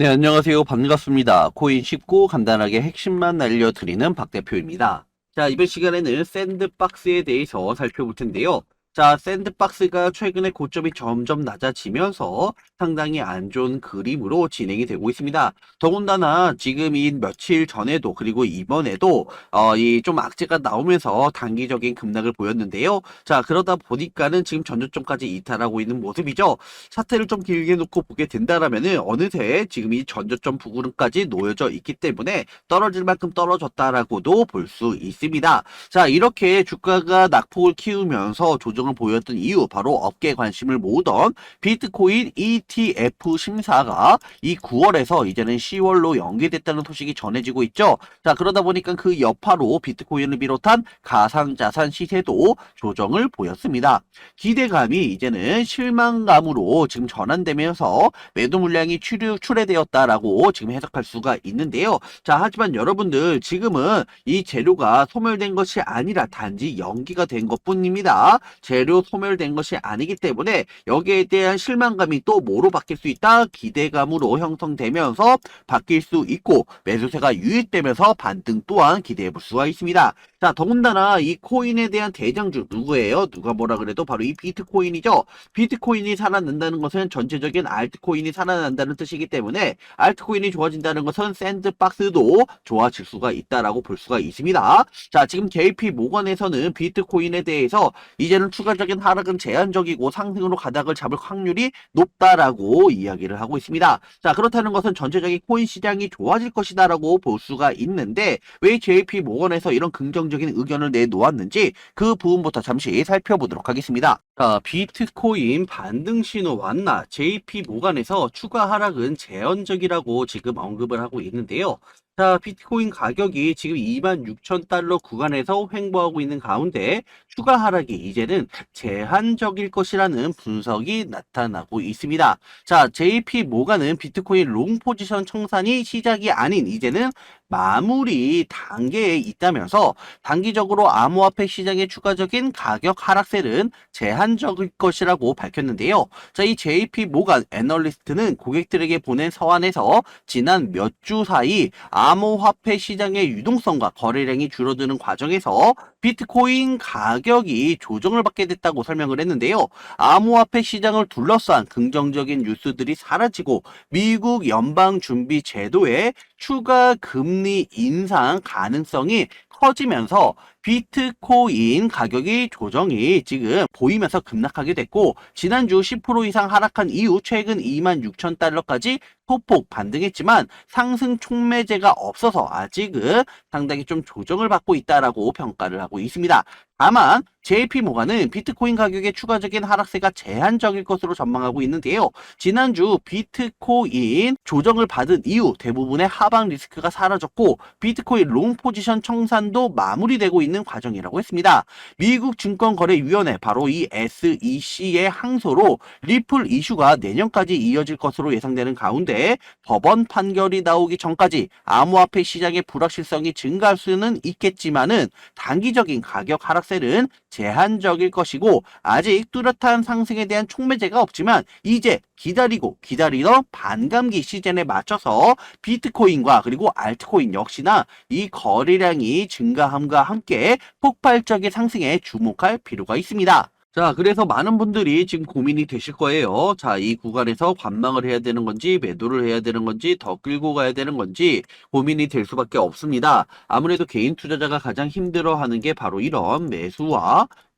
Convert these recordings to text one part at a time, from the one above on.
네, 안녕하세요. 반갑습니다. 코인 쉽고 간단하게 핵심만 알려드리는 박 대표입니다. 자, 이번 시간에는 샌드박스에 대해서 살펴볼 텐데요. 자, 샌드박스가 최근에 고점이 점점 낮아지면서 상당히 안 좋은 그림으로 진행이 되고 있습니다. 더군다나 지금 이 며칠 전에도 그리고 이번에도 어, 이 좀 악재가 나오면서 단기적인 급락을 보였는데요. 자, 그러다 보니까는 지금 전저점까지 이탈하고 있는 모습이죠. 사태를 좀 길게 놓고 보게 된다라면은 어느새 지금 이 전저점 부근까지 놓여져 있기 때문에 떨어질 만큼 떨어졌다라고도 볼 수 있습니다. 자, 이렇게 주가가 낙폭을 키우면서 조정을 보였던 이유 바로 업계 관심을 모으던 비트코인 ETF 심사가 이 9월에서 이제는 10월로 연기됐다는 소식이 전해지고 있죠. 자, 그러다 보니까 그 여파로 비트코인을 비롯한 가상자산 시세도 조정을 보였습니다. 기대감이 이제는 실망감으로 지금 전환되면서 매도 물량이 출유, 출해되었다라고 지금 해석할 수가 있는데요. 자, 하지만 여러분들 지금은 이 재료가 소멸된 것이 아니라 단지 연기가 된 것 뿐입니다. 재료 소멸된 것이 아니기 때문에 여기에 대한 실망감이 또 뭐로 바뀔 수 있다? 기대감으로 형성되면서 바뀔 수 있고 매수세가 유입되면서 반등 또한 기대해 볼 수가 있습니다. 자, 더군다나 이 코인에 대한 대장주 누구예요? 누가 뭐라 그래도 바로 이 비트코인이죠. 비트코인이 살아난다는 것은 전체적인 알트코인이 살아난다는 뜻이기 때문에 알트코인이 좋아진다는 것은 샌드박스도 좋아질 수가 있다라고 볼 수가 있습니다. 자, 지금 JP 모건에서는 비트코인에 대해서 이제는 추가적인 하락은 제한적이고 상승으로 가닥을 잡을 확률이 높다라고 이야기를 하고 있습니다. 자, 그렇다는 것은 전체적인 코인 시장이 좋아질 것이다라고 볼 수가 있는데 왜 JP 모건에서 이런 긍정 적인 의견을 내놓았는지 그 부분부터 잠시 살펴보도록 하겠습니다. 자, 비트코인 반등 신호 왔나? JP 모건에서 추가 하락은 제한적이라고 지금 언급을 하고 있는데요. 자, 비트코인 가격이 지금 26,000달러 구간에서 횡보하고 있는 가운데 추가 하락이 이제는 제한적일 것이라는 분석이 나타나고 있습니다. 자, JP 모가는 비트코인 롱 포지션 청산이 시작이 아닌 이제는 마무리 단계에 있다면서 단기적으로 암호화폐 시장의 추가적인 가격 하락세는 제한적일 것이라고 밝혔는데요. 자, 이 JP 모간 애널리스트는 고객들에게 보낸 서한에서 지난 몇 주 사이 암호화폐 시장의 유동성과 거래량이 줄어드는 과정에서 비트코인 가격이 조정을 받게 됐다고 설명을 했는데요. 암호화폐 시장을 둘러싼 긍정적인 뉴스들이 사라지고 미국 연방준비제도의 추가 금리 인상 가능성이 커지면서 비트코인 가격이 조정이 지금 보이면서 급락하게 됐고 지난주 10% 이상 하락한 이후 최근 26,000달러까지 소폭 반등했지만 상승 촉매제가 없어서 아직은 상당히 좀 조정을 받고 있다라고 평가를 하고 있습니다. 다만 JP 모가는 비트코인 가격의 추가적인 하락세가 제한적일 것으로 전망하고 있는데요. 지난주 비트코인 조정을 받은 이후 대부분의 하방 리스크가 사라졌고 비트코인 롱 포지션 청산도 마무리되고 있는 과정이라고 했습니다. 미국 증권거래위원회 바로 이 SEC의 항소로 리플 이슈가 내년까지 이어질 것으로 예상되는 가운데 법원 판결이 나오기 전까지 암호화폐 시장의 불확실성이 증가할 수는 있겠지만은 단기적인 가격 하락세는 제한적일 것이고 아직 뚜렷한 상승에 대한 촉매제가 없지만 이제 기다리고 기다리던 반감기 시즌에 맞춰서 비트코인과 그리고 알트코인 역시나 이 거래량이 증가함과 함께 폭발적인 상승에 주목할 필요가 있습니다. 자, 그래서 많은 분들이 지금 고민이 되실 거예요. 자, 이 구간에서 관망을 해야 되는 건지, 매도를 해야 되는 건지, 더 끌고 가야 되는 건지 고민이 될 수밖에 없습니다. 아무래도 개인 투자자가 가장 힘들어 하는 게 바로 이런 매수와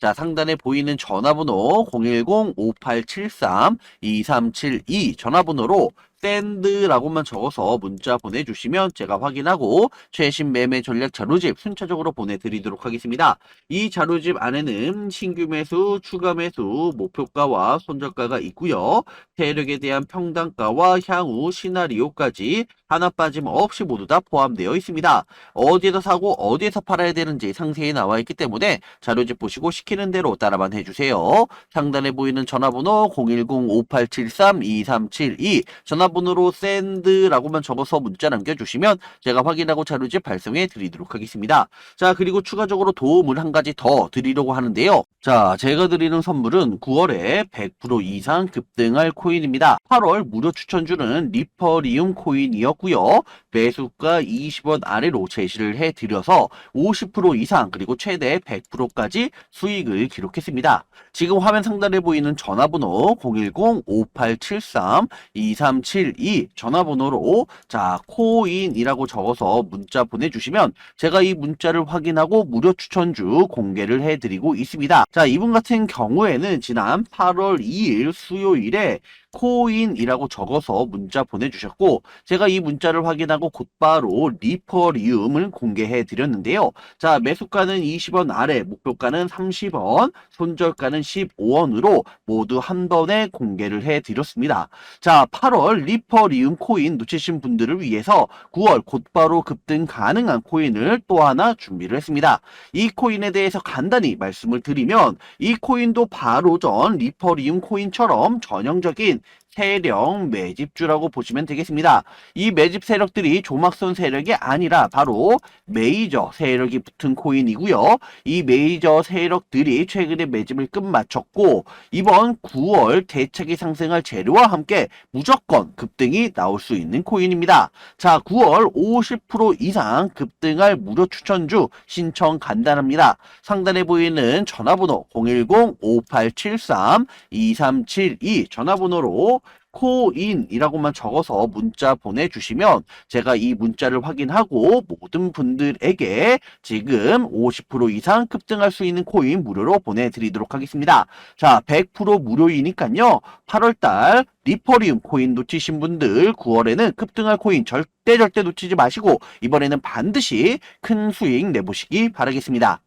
자, 상단에 보이는 전화번호 010-5873-2372 전화번호로 샌드라고만 적어서 문자 보내주시면 제가 확인하고 최신 매매 전략 자료집 순차적으로 보내드리도록 하겠습니다. 이 자료집 안에는 신규 매수, 추가 매수, 목표가와 손절가가 있고요. 세력에 대한 평단가와 향후 시나리오까지 하나 빠짐없이 모두 다 포함되어 있습니다. 어디에서 사고 어디에서 팔아야 되는지 상세히 나와 있기 때문에 자료집 보시고 시키는 대로 따라만 해주세요. 상단에 보이는 전화번호 010-5873-2372 전화번호로 샌드라고만 적어서 문자 남겨주시면 제가 확인하고 자료집 발송해 드리도록 하겠습니다. 자 그리고 추가적으로 도움을 한 가지 더 드리려고 하는데요. 자 제가 드리는 선물은 9월에 100% 이상 급등할 코인입니다. 8월 무료 추천주는 리퍼리움 코인이었고 요. 매수가 20원 아래로 제시를 해드려서 50% 이상 그리고 최대 100%까지 수익을 기록했습니다. 지금 화면 상단에 보이는 전화번호 010-5873-2372 전화번호로 자 코인이라고 적어서 문자 보내주시면 제가 이 문자를 확인하고 무료 추천주 공개를 해드리고 있습니다. 자 이분 같은 경우에는 지난 8월 2일 수요일에 코인이라고 적어서 문자 보내주셨고 제가 이 문자 를 확인하고 곧바로 리퍼리움을 공개해 드렸는데요. 자 매수가는 20원 아래 목표가는 30원 손절가는 15원으로 모두 한 번에 공개를 해 드렸습니다. 자 8월 리퍼리움 코인 놓치신 분들을 위해서 9월 곧바로 급등 가능한 코인을 또 하나 준비를 했습니다. 이 코인에 대해서 간단히 말씀을 드리면 이 코인도 바로 전 리퍼리움 코인처럼 전형적인 세력 매집주라고 보시면 되겠습니다. 이 매집 세력들이 조막선 세력이 아니라 바로 메이저 세력이 붙은 코인이고요. 이 메이저 세력들이 최근에 매집을 끝마쳤고 이번 9월 대책이 상승할 재료와 함께 무조건 급등이 나올 수 있는 코인입니다. 자, 9월 50% 이상 급등할 무료 추천주 신청 간단합니다. 상단에 보이는 전화번호 010-5873-2372 전화번호로 코인이라고만 적어서 문자 보내주시면 제가 이 문자를 확인하고 모든 분들에게 지금 50% 이상 급등할 수 있는 코인 무료로 보내드리도록 하겠습니다. 자, 100% 무료이니까요. 8월달 리퍼리움 코인 놓치신 분들 9월에는 급등할 코인 절대 절대 놓치지 마시고 이번에는 반드시 큰 수익 내보시기 바라겠습니다.